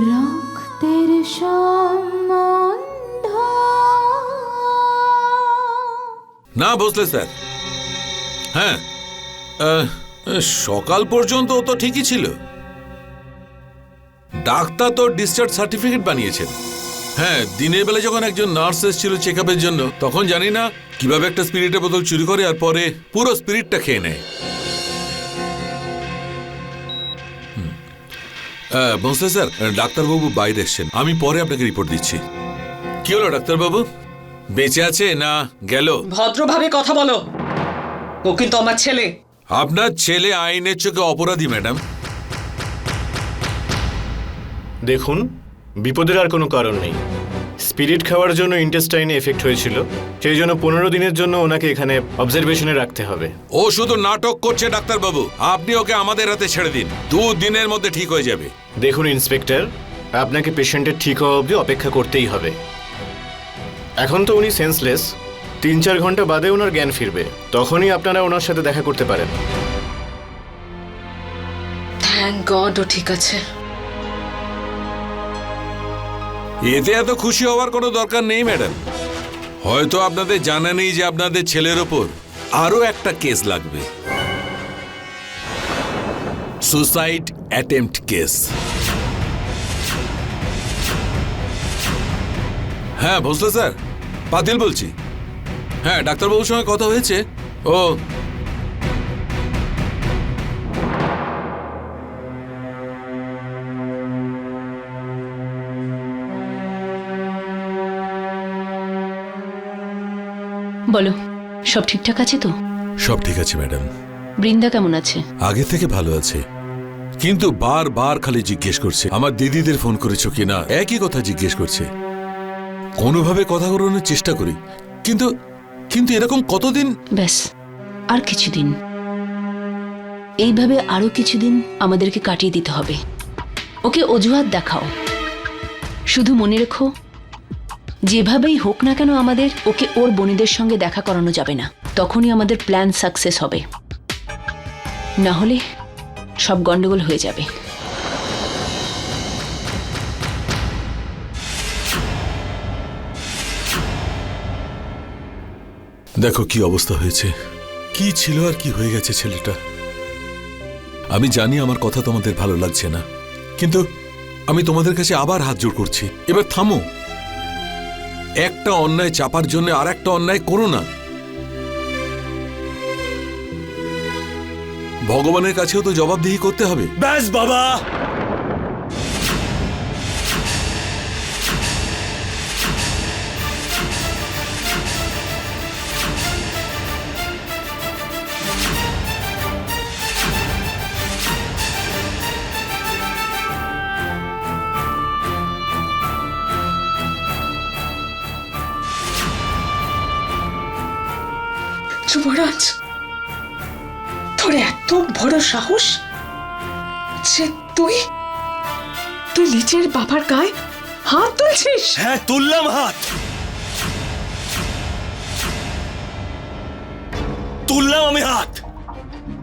রক্তের সম্বন্ধ। না বসলে স্যার। হ্যাঁ আহ, সকাল পর্যন্ত তো ঠিকই ছিল। ডাক্তার তো ডিসচার্জ সার্টিফিকেট বানিয়েছেন। হ্যাঁ দিনের বেলা যখন একজন নার্স এসেছিল চেক জন্য তখন জানি না কীভাবে একটা স্পিরিটের বোতল চুরি করে আর পরে পুরো স্পিরিটটা খেয়ে নেয়। বসলে স্যার ডাক্তারবাবু বাইরে এসছেন। আমি পরে আপনাকে রিপোর্ট দিচ্ছি। কি হলো ডাক্তারবাবু? বেঁচে আছে না গেল? ভদ্রভাবে কথা বলো। ও কিন্তু আমার ছেলে। আপনার ছেলে আইনের চোখে অপরাধী ম্যাডাম। দেখুন বিপদের আর কোনো কারণ নেই। স্পিরিট খাওয়ার জন্য ইন্টেস্টাইনে এফেক্ট হয়েছিল সেই জন্য পনেরো দিনের জন্য ওনাকে এখানে অবজারভেশনে রাখতে হবে। ও শুধু নাটক করছে ডাক্তারবাবু আপনি ওকে আমাদের হাতে ছেড়ে দিন দু দিনের মধ্যে ঠিক হয়ে যাবে। দেখুন ইন্সপেক্টর আপনাকে পেশেন্টের ঠিক হওয়া অবধি অপেক্ষা করতেই হবে। এখন তো উনি সেন্সলেস তিন চার ঘণ্টা বাদে ওনার জ্ঞান ফিরবে তখনই আপনারা ওনার সাথে দেখা করতে পারেন। থ্যাংক গড ও ঠিক আছে। এতে এত খুশি হওয়ার কোনো দরকার নেই, ম্যাডাম। হয়তো আপনাদের জানা নেই যে আপনাদের ছেলের ওপর আরও একটা কেস লাগবে। সুসাইড অ্যাটেম্পট কেস হ্যাঁ বুঝলো স্যার। পাতিল বলছি। হ্যাঁ ডাক্তারবাবুর সঙ্গে কথা হয়েছে। ও বলো সব ঠিকঠাক আছে তো? সব ঠিক আছে ম্যাডাম। বৃন্দা কেমন আছে? আগে থেকে ভালো আছে। কিন্তু বারবার খালি জিজ্ঞেস করছে আমার দিদিদের ফোন করেছ কিনা? একই কথা জিজ্ঞেস করছে। কোনোভাবে কথা ঘোরানোর চেষ্টা করি কিন্তু কিন্তু এরকম কতদিন? ব্যাস আর কিছুদিন। এইভাবে আরও কিছুদিন আমাদেরকে কাটিয়ে দিতে হবে। ওকে অজুহাত দেখাও। শুধু মনে রেখো যেভাবেই হোক না কেন আমাদের, ওকে ওর বোনেদের সঙ্গে দেখা করানো যাবে না। তখনই আমাদের প্ল্যান সাকসেস হবে। না হলে সব গন্ডগোল হয়ে যাবে। দেখো কি অবস্থা হয়েছে। কি ছিল আর কি হয়ে গেছে ছেলেটা? আমি জানি আমার কথা তোমাদের ভালো লাগছে না। কিন্তু আমি তোমাদের কাছে আবার হাত জোড় করছি। এবার থামো। একটা অন্যায় চাপার জন্য আর একটা অন্যায় করো না। ভগবানের কাছেও তো জবাবদিহি করতে হবে। ব্যাস বাবা! যুবরাজ, তোর এত বড় সাহস যে তুই তুই নিজের বাবার গায়ে হাত তুলছিস? হ্যাঁ তুললাম হাত। তুললাম আমি হাত।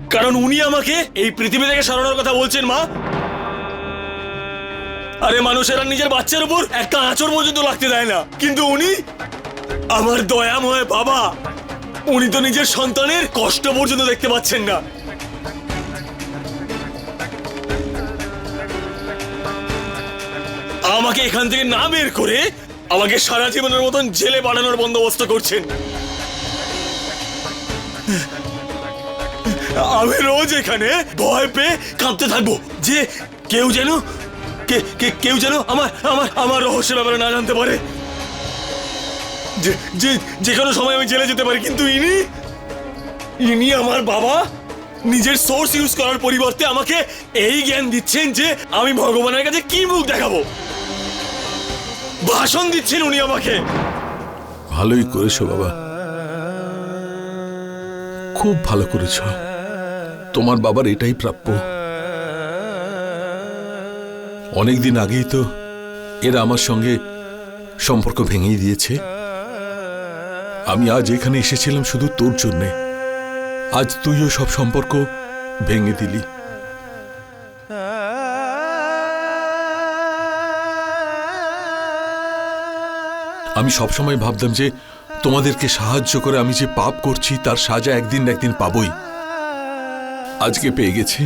কারণ উনি আমাকে এই পৃথিবী থেকে সরানোর কথা বলছেন, মা। আরে মানুষেরা নিজের বাচ্চার উপর একটা আঁচড় পর্যন্ত লাগতে দেয় না। কিন্তু উনি আমার দয়াময় বাবা। উনি তো নিজের সন্তানের কষ্ট পর্যন্ত দেখতে পাচ্ছেন না। আমাকে এখান থেকে না বের করে আমাকে সারা জীবনের মতন জেলে বানানোর বন্দোবস্ত করছেন। আমি রোজ এখানে ভয় পেয়ে কাঁপতে থাকব। যে কেউ যেন কেউ যেন আমার আমার আমার রহস্যের ব্যাপারে না জানতে পারে। যে যে কোনো সময় আমি জেলে যেতে পারি, কিন্তু ইনি ইনি আমার বাবা। নিজের সোর্স ইউজ করার পরিবর্তে আমাকে এই জ্ঞান দিচ্ছেন যে আমি ভগবানের কাছে কি মুখ দেখাবো। ভাষণ দিচ্ছেন উনি আমাকে। ভালোই করেছ বাবা। খুব ভালো করেছ। তোমার বাবার এটাই প্রাপ্য। অনেকদিন আগেই তো এরা আমার সঙ্গে সম্পর্ক ভেঙেই দিয়েছে। আমি আজ এখানে এসেছিলাম শুধু তোর জন্যে। আজ তুইও সব সম্পর্ক ভেঙে দিলি। আমি সবসময় ভাবতাম যে তোমাদেরকে সাহায্য করে আমি যে পাপ করছি, তার সাজা একদিন একদিন পাবই। আজকে পেয়ে গেছি।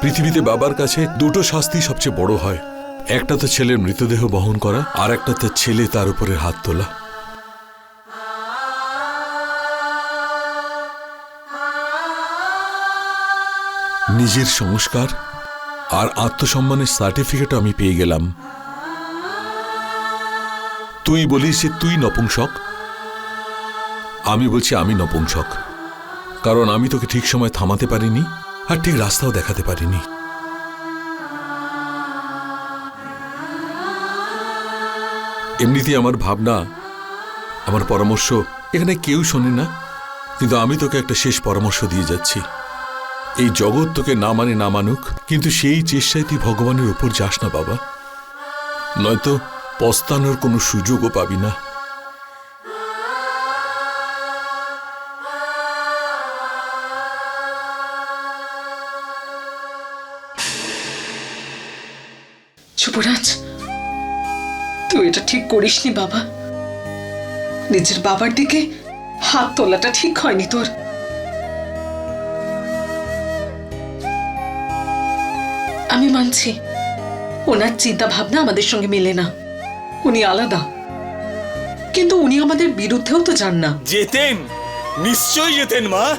পৃথিবীতে বাবার কাছে দুটো শাস্তি সবচেয়ে বড় হয়। একটা তো ছেলের মৃতদেহ বহন করা, আর একটা তো ছেলে তার উপরে হাত তোলা। নিজের সংস্কার আর আত্মসম্মানের সার্টিফিকেট আমি পেয়ে গেলাম। তুই বলিস যে তুই নপুংসক? আমি বলছি আমি নপুংসক। কারণ আমি তোকে ঠিক সময় থামাতে পারিনি আর ঠিক রাস্তাও দেখাতে পারিনি। এমনিতেই আমার ভাবনা, আমার পরামর্শ এখানে কেউ শোনে না, কিন্তু আমি তোকে একটা শেষ পরামর্শ দিয়ে যাচ্ছি। এই জগৎ তোকে না মানে না মানুক, কিন্তু সেই চেষ্টায় তুই ভগবানের উপর যাস না বাবা। নয়তো পস্তানোর কোনো সুযোগও পাবি না। তুই এটা ঠিক করিসনি বাবা। নিজের বাবার দিকে হাত তোলাটা ঠিক হয়নি তোর। আমি মানছি। ওনার চিন্তা ভাবনা আমাদের সঙ্গে মেলে না। উনি আলাদা। কিন্তু উনি আমাদের বিরুদ্ধেও তো যান না। যেতেন। নিশ্চয়ই যেতেন, মা।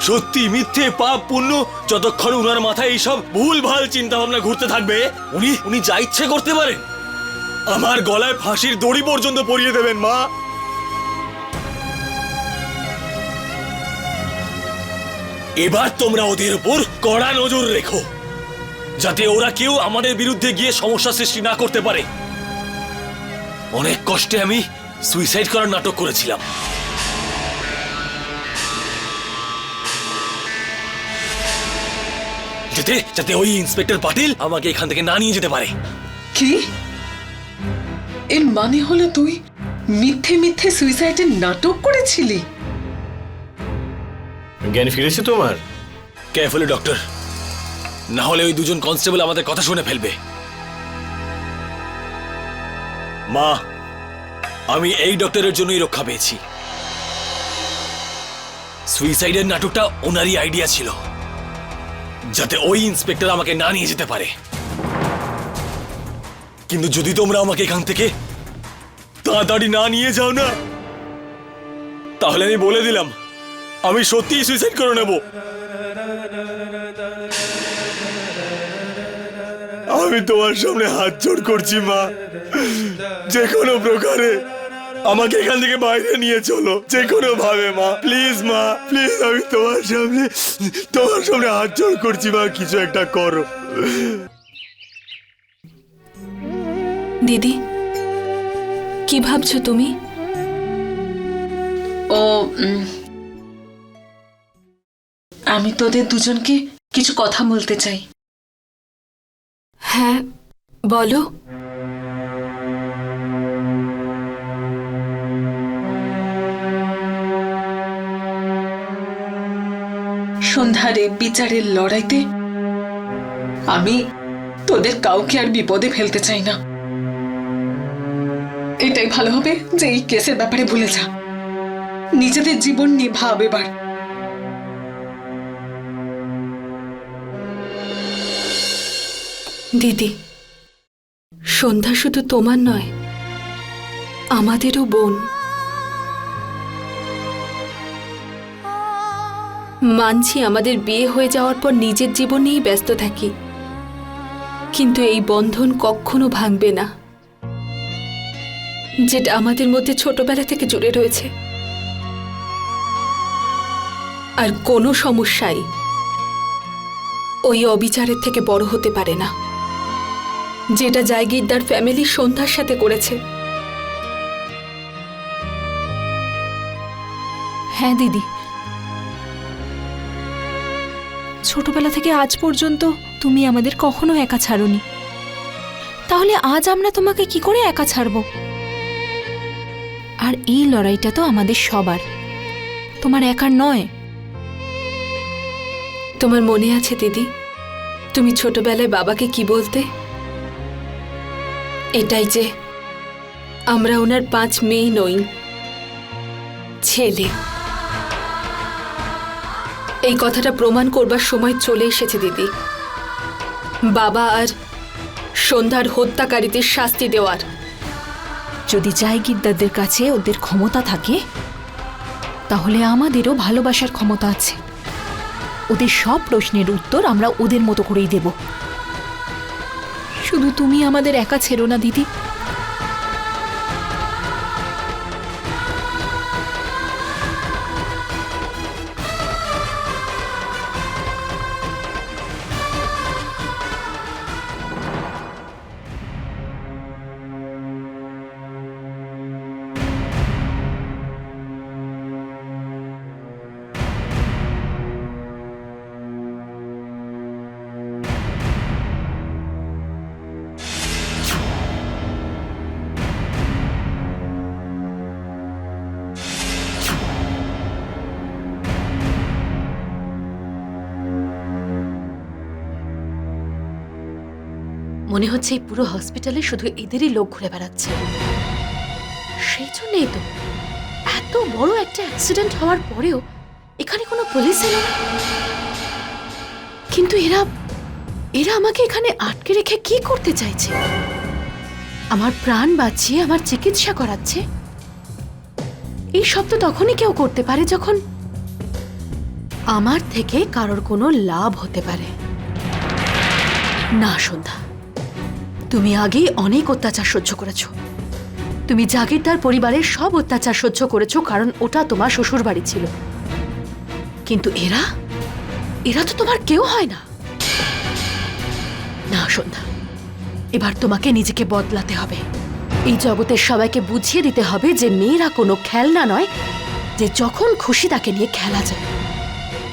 সত্যি মিথ্যে, পাপ, পুণ্য, যতক্ষণ উনার মাথায় এইসব ভুল, ভালো চিন্তা ভাবনা ঘুরতে থাকবে, উনি উনি যা ইচ্ছে করতে পারেন। আমার গলায় ফাঁসির দড়ি পর্যন্ত পরিয়ে দেবেন, মা। এবার তোমরা ওদের উপর কড়া নজর রেখো, যাতে ওরা কেউ আমাদের বিরুদ্ধে গিয়ে সমস্যা সৃষ্টি না করতে পারে। অনেক কষ্টে আমি সুইসাইড করার নাটক করেছিলাম। যাতে যাতে ওই ইন্সপেক্টর পাটিল আমাকে এখান থেকে না নিয়ে যেতে পারে। কি? এর মানে হলো তুই মিথ্যে মিথ্যে সুইসাইডের নাটক করেছিলি? জ্ঞান ফিরেছে তোমার? কেয়ারফুলি ডক্টর না হলে ওই দুজন কনস্টেবল আমাদের কথা শুনে ফেলবে। মা, আমি এই ডক্টরের জন্যই রক্ষা পেয়েছি। সুইসাইডের নাটকটা ওনারই আইডিয়া ছিল। যাতে ওই ইন্সপেক্টর আমাকে না নিয়ে যেতে পারে। কিন্তু যদি তোমরা আমাকে এখান থেকে তাড়াতাড়ি না নিয়ে যাও না, তাহলে আমি বলে দিলাম আমি সত্যিই সুইসাইড করে নেব। আমি তোমার সামনে হাত জোড় করছি মা। যে কোনো প্রকারে আমাকে এখান থেকে বাইরে নিয়ে চলো। যে কোনো ভাবে মা। প্লিজ মা প্লিজ আমি তোমার সামনে তোমার সামনে হাত জোড় করছি মা। কিছু একটা করো। দিদি কি ভাবছ তুমি? ও আমি তোদের দুজনকে কিছু কথা বলতে চাই। হ্যাঁ বলো। সন্ধ্যারে বিচারের লড়াইতে আমি তোদের কাউকে আর বিপদে ফেলতে চাই না। এটাই ভালো হবে যে এই কেসের ব্যাপারে ভুলে যা। নিজেদের জীবন নিয়ে ভাব এবার। দিদি, সন্ধ্যা শুধু তোমার নয়, আমাদেরও বোন। মানছি আমাদের বিয়ে হয়ে যাওয়ার পর নিজের জীবন নিয়েই ব্যস্ত থাকি, কিন্তু এই বন্ধন কখনো ভাঙবে না, যেটা আমাদের মধ্যে ছোটবেলা থেকে জুড়ে রয়েছে। আর কোনো সমস্যাই ওই অবিচারের থেকে বড় হতে পারে না। যেটা জায়গিরদার ফ্যামিলি সন্ধ্যার সাথে করেছে। হ্যাঁ দিদি। ছোটবেলা থেকে আজ পর্যন্ত তুমি আমাদের কখনো একা ছাড়োনি। তাহলে আজ আমরা তোমাকে কি করে একা ছাড়ব? আর এই লড়াইটা তো আমাদের সবার। তোমার একার নয়। তোমার মনে আছে দিদি? তুমি ছোটবেলায় বাবাকে কি বলতে? এটাই যে আমরা ওনার পাঁচ মেয়ে নই, ছেলে। এই কথাটা প্রমাণ করবার সময় চলে এসেছে, দিদি। বাবা আর সন্ধ্যার হত্যাকারীদের শাস্তি দেওয়ার। যদি জায়গিরদারদের কাছে ওদের ক্ষমতা থাকে, তাহলে আমাদেরও ভালোবাসার ক্ষমতা আছে। ওদের সব প্রশ্নের উত্তর আমরা ওদের মতো করেই দেব। শুধু তুমি আমাদের একা ছেড়ো না দিদি। মনে হচ্ছে এই পুরো হসপিটালে শুধু এদেরই লোক ঘুরে বেড়াচ্ছে। সেই জন্যই তো এত বড় একটা অ্যাক্সিডেন্ট হওয়ার পরেও এখানে কোনো পুলিশ এলো না। কিন্তু এরা এরা আমাকে এখানে আটকে রেখে কি করতে চাইছে? আমার প্রাণ বাঁচিয়ে আমার চিকিৎসা করাচ্ছে? এই তো তখনই কেউ করতে পারে যখন আমার থেকে কারোর কোনো লাভ হতে পারে। না, সন্ধ্যা। তুমি আগেই অনেক অত্যাচার সহ্য করেছ। তুমি জাগিরদার পরিবারের সব অত্যাচার সহ্য করেছ কারণ ওটা তোমার শ্বশুর বাড়ি ছিল। কিন্তু এরা? এরা তো তোমার কেউ হয় না। না, সন্ধ্যা। এবার তোমাকে নিজেকে বদলাতে হবে। এই জগতের সবাইকে বুঝিয়ে দিতে হবে যে মেয়েরা কোনো খেলনা নয়, যে যখন খুশি তাকে নিয়ে খেলা যায়।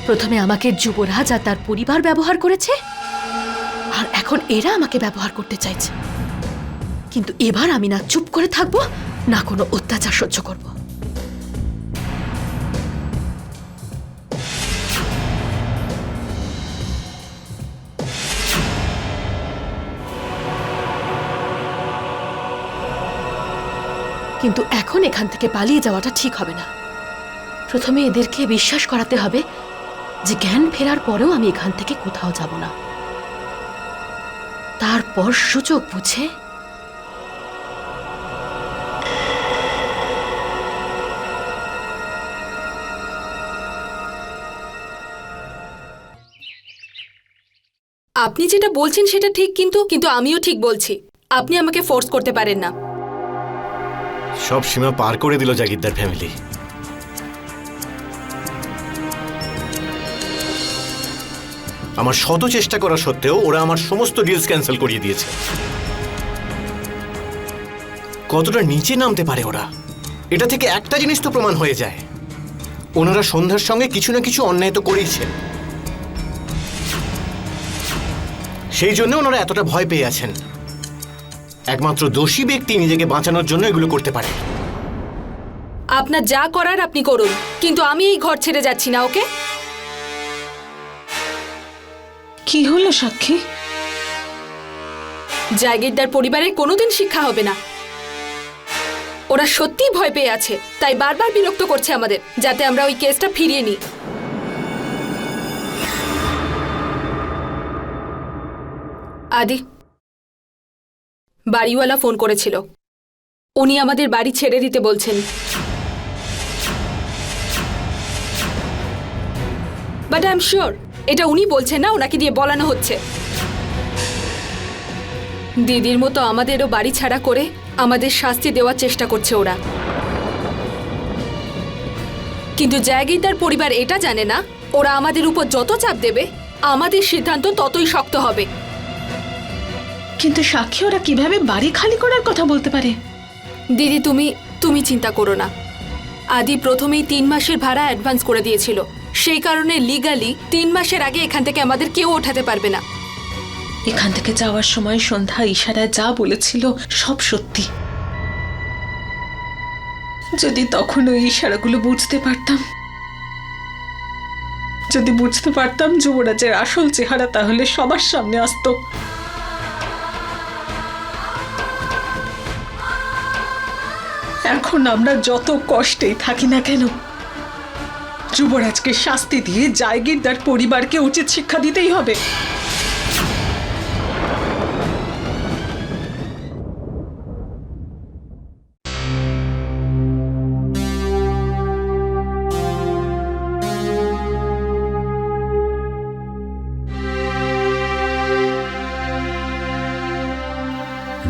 প্রথমে আমাকে যুবরাজ আর তার পরিবার ব্যবহার করেছে আর এখন এরা আমাকে ব্যবহার করতে চাইছে। কিন্তু এবার আমি না চুপ করে থাকব, না কোনো অত্যাচার সহ্য করব। কিন্তু এখন এখান থেকে পালিয়ে যাওয়াটা ঠিক হবে না। প্রথমে এদেরকে বিশ্বাস করাতে হবে যে জ্ঞান ফেরার পরেও আমি এখান থেকে কোথাও যাব না। তারপর সুযোগ বুঝে? আপনি যেটা বলছেন সেটা ঠিক কিন্তু কিন্তু আমিও ঠিক বলছি। আপনি আমাকে ফোর্স করতে পারেন না। সব সীমা পার করে দিল জাগিরদার ফ্যামিলি আমার শত চেষ্টা করা সত্ত্বেও ওরা আমার সমস্ত ডিলস ক্যান্সেল করিয়ে দিয়েছে। কতটা নিচে নামতে পারে ওরা? এটা থেকে একটা জিনিস তো প্রমাণ হয়ে যায়। ওনারা সন্ধ্যার সঙ্গে কিছু না কিছু অন্যায় তো করেইছেন। সেই জন্য ওনারা এতটা ভয় পেয়ে আছেন। একমাত্র দোষী ব্যক্তি নিজেকে বাঁচানোর জন্য এগুলো করতে পারে। আপনার যা করার আপনি করুন, কিন্তু আমি এই ঘর ছেড়ে যাচ্ছি না, ওকে? কি হলো সাক্ষী? জায়গিরদার পরিবারের কোনোদিন শিক্ষা হবে না। ওরা সত্যিই ভয় পেয়ে আছে, তাই বারবার বিরক্ত করছে আমাদের, যাতে আমরা ওই কেসটা ফিরিয়ে নিই। আদি, বাড়িওয়ালা ফোন করেছিল। উনি আমাদের বাড়ি ছেড়ে দিতে বলছেন। বাট আই এম শিওর এটা উনি বলছেন না ওনাকে দিয়ে বলানো হচ্ছে। দিদির মতো আমাদেরও বাড়ি ছাড়া করে আমাদের শাস্তি দেওয়ার চেষ্টা করছে ওরা। কিন্তু জায়গিরদার পরিবার এটা জানে না ওরা আমাদের উপর যত চাপ দেবে আমাদের সিদ্ধান্ত ততই শক্ত হবে। কিন্তু সাক্ষী ওরা কীভাবে বাড়ি খালি করার কথা বলতে পারে? দিদি তুমি তুমি চিন্তা করো না। আদি প্রথমেই তিন মাসের ভাড়া অ্যাডভান্স করে দিয়েছিল। সেই কারণে লিগালি তিন মাসের আগে এখান থেকে আমাদের কেউ ওঠাতে পারবে না। এখান থেকে যাওয়ার সময় সন্ধ্যা ইশারায় যা বলেছিল সব সত্যি। যদি তখন ওই ইশারাগুলো বুঝতে পারতাম। যদি বুঝতে পারতাম যুবরাজের আসল চেহারা তাহলে সবার সামনে আসতো। এখন আমরা যত কষ্টেই থাকি না কেন যুবরাজকে শাস্তি দিয়ে জায়গিরদার পরিবারকে উচিত শিক্ষা দিতেই হবে।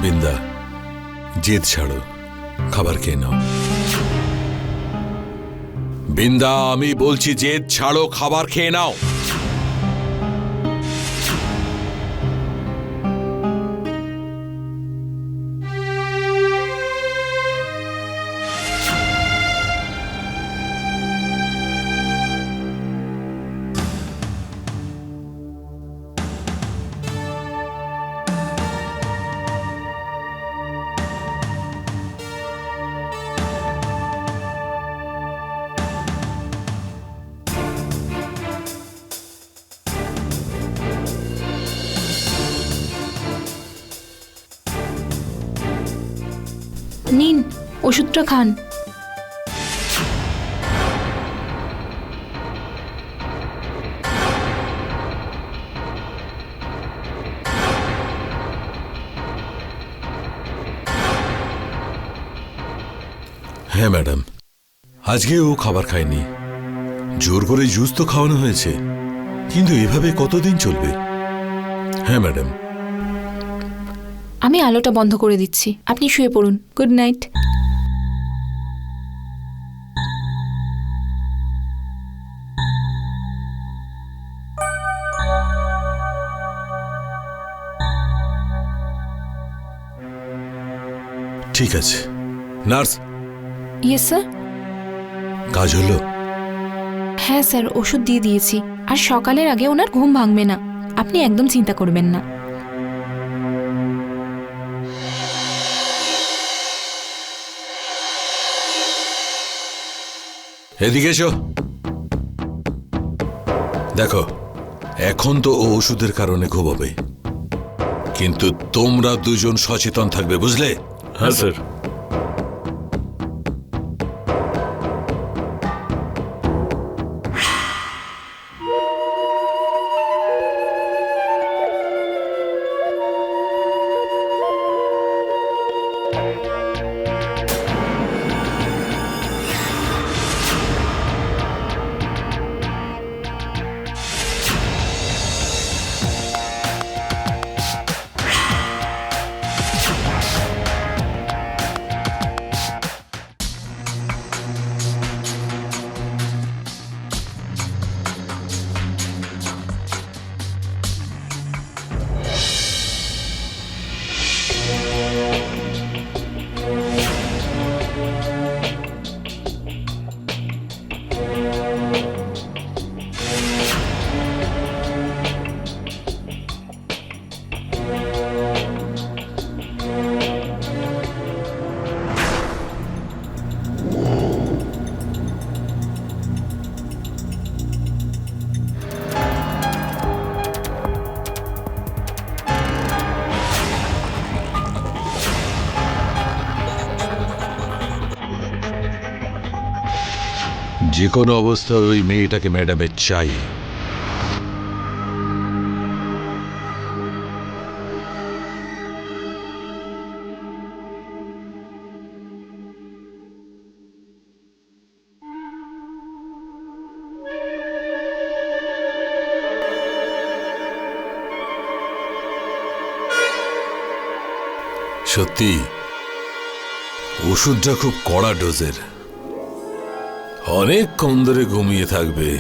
বিন্দা, জেদ ছাড়ো, খাবার খেয়ে নাও। বিন্দা আমি বলছি যে ছাড়ো খাবার খেয়ে নাও। নিন, ওষুধটা খান। হ্যাঁ ম্যাডাম। আজকে ও খাবার খায়নি। জোর করে জুস তো খাওয়ানো হয়েছে। কিন্তু এভাবে কতদিন চলবে? হ্যাঁ ম্যাডাম। আমি আলোটা বন্ধ করে দিচ্ছি। আপনি শুয়ে পড়ুন। গুড নাইট ঠিক আছে। নার্স? ইয়েস স্যার কাজ হলো? হ্যাঁ স্যার ওষুধ দিয়ে দিয়েছি। আর সকালের আগে ওনার ঘুম ভাঙবে না। আপনি একদম চিন্তা করবেন না। এদিকে এসো। দেখো, এখন তো ও ওষুধের কারণে ঘুমাবে। কিন্তু তোমরা দুজন সচেতন থাকবে, বুঝলে? হ্যাঁ স্যার। যে কোনো অবস্থায় ওই মেয়েটাকে ম্যাডামের চাই। সত্যি ওষুধটা খুব কড়া ডোজের। অনেক কম ধরে ঘুমিয়ে থাকবে।